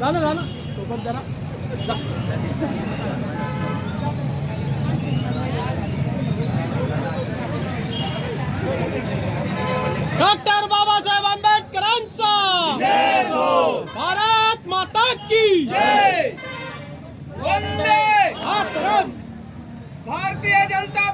రాను రాను వద్దరా డాక్టర్ भारतीय जनता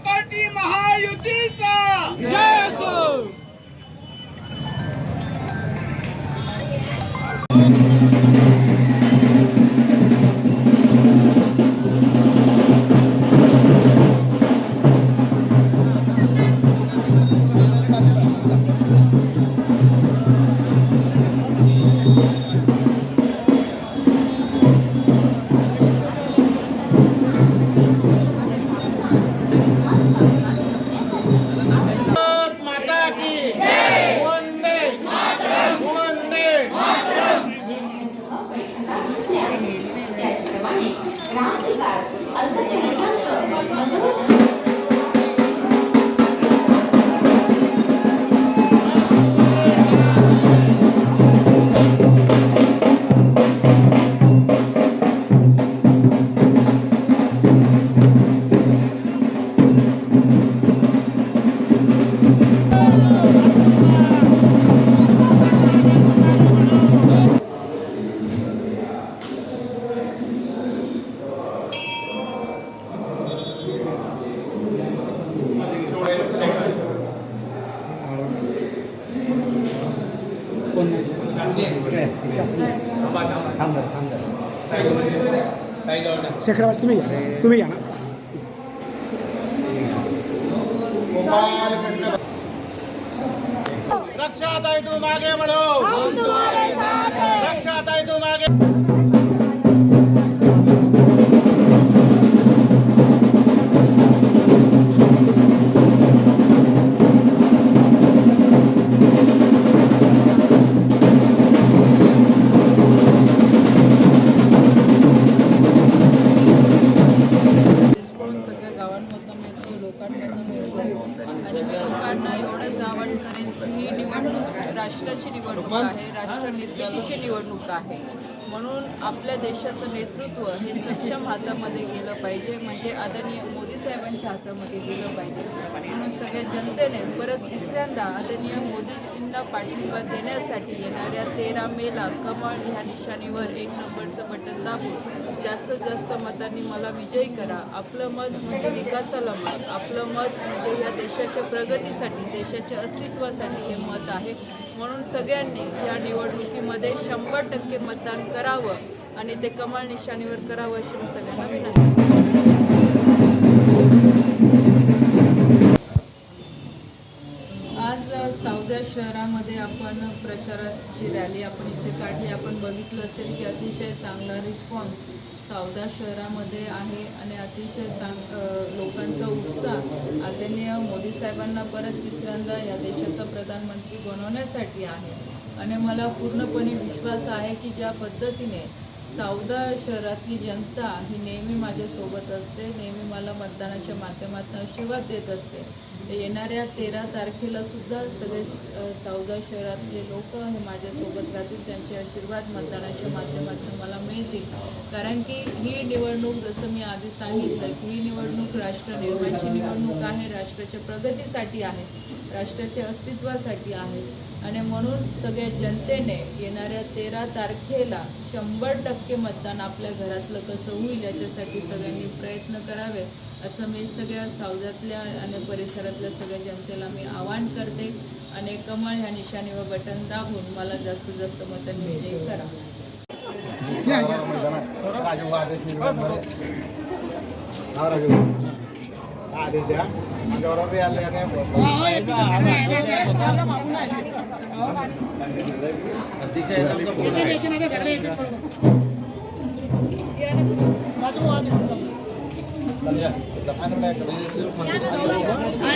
రాదు కాదు అందరికీ शेखराबाद तुम्ही या तुम्ही या ना रक्षाताई तुम आगे बढ़ो राष्ट्राची निवडणूक आहे राष्ट्र निर्मितीची निवडणूक आहे. म्हणून आपल्या देशाचं नेतृत्व हे सक्षम हातामध्ये गेलं पाहिजे म्हणजे आदरणीय मोदी साहेबांच्या हातामध्ये गेलं पाहिजे. म्हणून सगळ्या जनतेने परत तिसऱ्यांदा आदरणीय मोदीजींना पाठिंबा देण्यासाठी येणाऱ्या तेरा मेला कमळ ह्या निशाणीवर एक नंबरचं बटन दाबून जास्तीत जास्त मतांनी मला विजयी करा. आपलं मत म्हणजे विकासाला मत. आपलं मत म्हणजे ह्या देशाच्या प्रगतीसाठी देशाच्या अस्तित्वासाठी हे मत आहे. म्हणून सगळ्यांनी या निवडणुकीमध्ये शंभर टक्के मतदान करावं आणि ते कमाल निशाणीवर करावं अशी मी सगळ्यांना विनंती शहरामध्ये आपण प्रचाराची रॅली आपण इथे काढली. आपण बघितलं असेल की अतिशय चांगला रिस्पॉन्स सावदा शहरामध्ये आहे आणि अतिशय चांग लोकांचा उत्साह आदरणीय मोदी साहेबांना परत तिसऱ्यांदा या देशाचा प्रधानमंत्री बनवण्यासाठी आहे. आणि मला पूर्णपणे विश्वास आहे की ज्या पद्धतीने सावदा शहरातली जनता ही नेहमी माझ्यासोबत असते नेहमी मला मतदानाच्या माध्यमातून आशीर्वाद देत असते. म्हणजे येणाऱ्या तेरा तारखेला सुद्धा सगळे सावदा शहरातले लोक हे माझ्यासोबत राहतील त्यांचे आशीर्वाद मतदानाच्या माध्यमातून मला मिळतील. कारण की ही निवडणूक जसं मी आधी सांगितलं की ही निवडणूक राष्ट्र निर्माणाची निवडणूक आहे राष्ट्राच्या प्रगतीसाठी आहे राष्ट्राच्या अस्तित्वासाठी आहे. आणि म्हणून सगळ्या जनतेने येणाऱ्या तेरा तारखेला शंभर टक्के मतदान आपल्या घरातलं कसं होईल याच्यासाठी सगळ्यांनी प्रयत्न करावे. असं मी सगळ्या सावजातल्या आणि परिसरातल्या सगळ्या जनतेला मी आवाहन करते. आणि कमळ ह्या निशाणीवर बटन दाबून मला जास्तीत जास्त मतं विजयी करा. 对呀，咱们来。